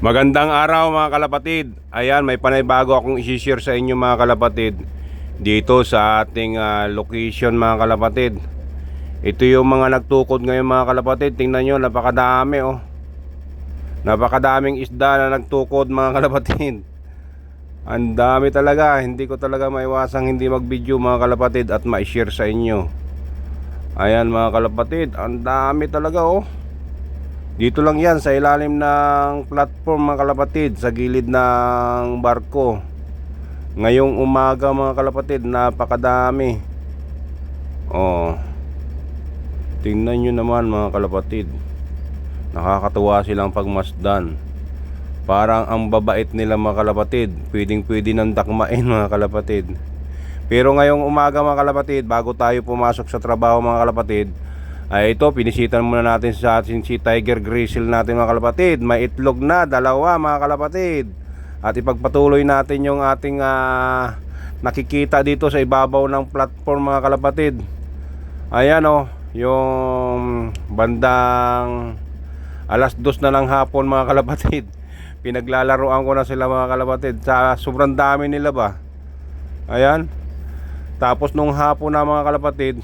Magandang araw mga kalapatid. Ayan, may panaybago akong isi-share sa inyo mga kalapatid. Dito sa ating ah, location mga kalapatid. Ito yung mga nagtukod ngayon mga kalapatid. Tingnan nyo, napakadami oh. Napakadaming isda na nagtukod mga kalapatid. Ang dami talaga. Hindi ko talaga maiwasang hindi mag-video mga kalapatid at ma-share sa inyo. Ayan mga kalapatid, ang dami talaga oh. Dito lang yan sa ilalim ng platform mga kalapatid sa gilid ng barko. Ngayong umaga mga kalapatid, napakadami. Oh. Tingnan nyo naman mga kalapatid. Nakakatuwa silang pagmasdan. Parang ang babait nila mga kalapatid. Pwedeng pwede ng dakmain mga kalapatid. Pero ngayong umaga mga kalapatid, bago tayo pumasok sa trabaho mga kalapatid, ay ito, pinisitan muna natin sa atin si Tiger Grizzle natin mga kalapatid. May itlog na, dalawa mga kalapatid. At ipagpatuloy natin yung ating ah, nakikita dito sa ibabaw ng platform mga kalapatid. Ayan o, yung bandang alas dos na ng hapon mga kalapatid. Pinaglalaroan ko na sila mga kalapatid. Sa sobrang dami nila ba? Ayan. Tapos nung hapon na mga kalapatid,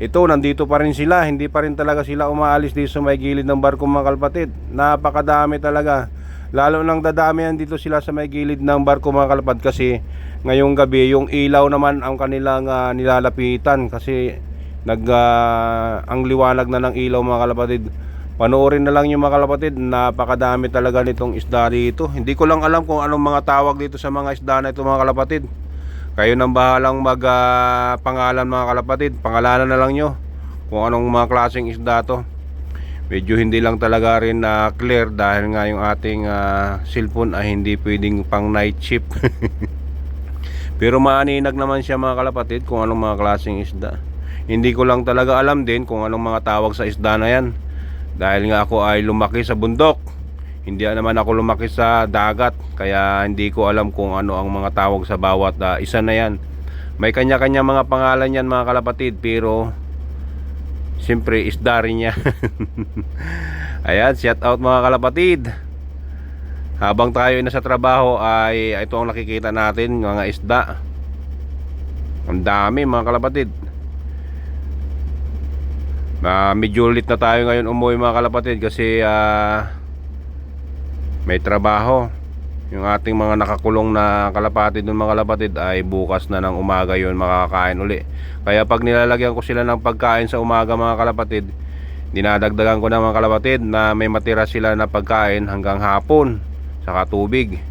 ito nandito pa rin sila, hindi pa rin talaga sila umaalis dito sa may gilid ng barko mga kalapatid. Napakadami talaga. Lalo nang dadamihan dito sila sa may gilid ng barko mga kalapad kasi ngayong gabi yung ilaw naman ang kanilang ah, nilalapitan kasi nag ah, ang liwanag na ng ilaw mga kalapatid. Panoorin na lang yung mga kalapatid, napakadami talaga nitong isda dito. Hindi ko lang alam kung anong mga tawag dito sa mga isda na ito mga kalapatid. Kayo nang bahalang mag ah, pangalan mga kalapatid. Pangalanan na lang nyo kung anong mga klaseng isda to. Medyo hindi lang talaga rin na clear dahil nga yung ating ah, cellphone ay hindi pwedeng pang night shift. Pero maaninag naman siya mga kalapatid kung anong mga klaseng isda. Hindi ko lang talaga alam din kung anong mga tawag sa isda na yan. Dahil nga ako ay lumaki sa bundok. Hindi naman ako lumaki sa dagat kaya hindi ko alam kung ano ang mga tawag sa bawat ah, isa na yan. May kanya-kanya mga pangalan yan mga kalapatid pero siyempre isda rin niya. Ayan, shout out mga kalapatid. Habang tayo ay nasa trabaho ay ito ang nakikita natin mga isda. Ang dami mga kalapatid. Ah, medyo ulit na tayo ngayon umuwi mga kalapatid kasi ah, may trabaho. Yung ating mga nakakulong na kalapatid ng mga kalapatid ay bukas na ng umaga yon makakain uli. Kaya pag nilalagyan ko sila ng pagkain sa umaga mga kalapatid dinadagdagan ko na mga kalapatid na may matira sila na pagkain hanggang hapon saka tubig.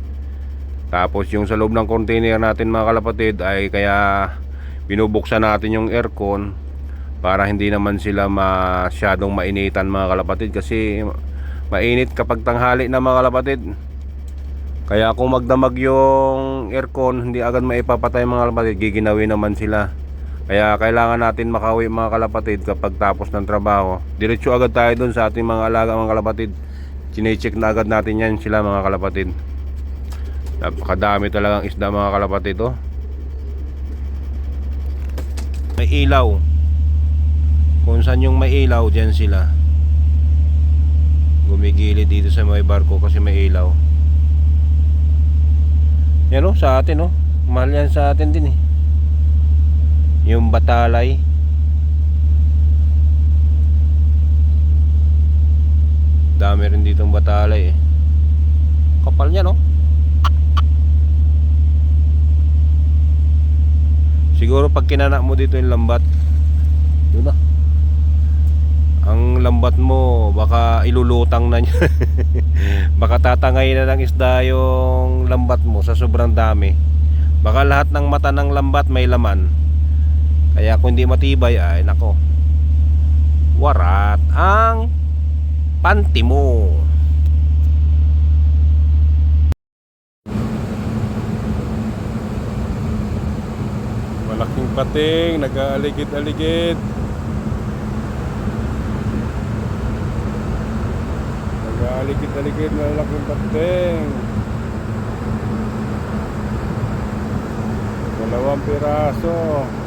Tapos yung sa loob ng container natin mga kalapatid ay kaya binubuksan natin yung aircon para hindi naman sila masyadong mainitan mga kalapatid. Kasi mainit kapag tanghali na mga kalapatid kaya kung magdamag yung aircon hindi agad maipapatay mga kalapatid giginawin naman sila. Kaya kailangan natin makauwi mga kalapatid kapag tapos ng trabaho. Diretso agad tayo dun sa ating mga alaga mga kalapatid chinecheck na agad natin yan sila mga kalapatid napakadami talagang isda mga kalapatid oh. may ilaw. Kung saan yung may ilaw dyan sila gumigilid dito sa may barko kasi may ilaw. Yan o sa atin o mahal yan sa atin din eh. Yung batalay. Dami rin dito ang batalay eh. Kapal niya no siguro pag kinanak mo dito yung lambat yun na lambat mo baka ilulutang na niya. Baka tatangay na ng isda yung lambat mo sa sobrang dami. Baka lahat ng mata ng lambat may laman. Kaya kung hindi matibay ay nako. Warat ang panty mo. Malaking pating nag-aaligid-aligid Nag-aligid-aligid na laking pating. Dalawang piraso. Isa oh.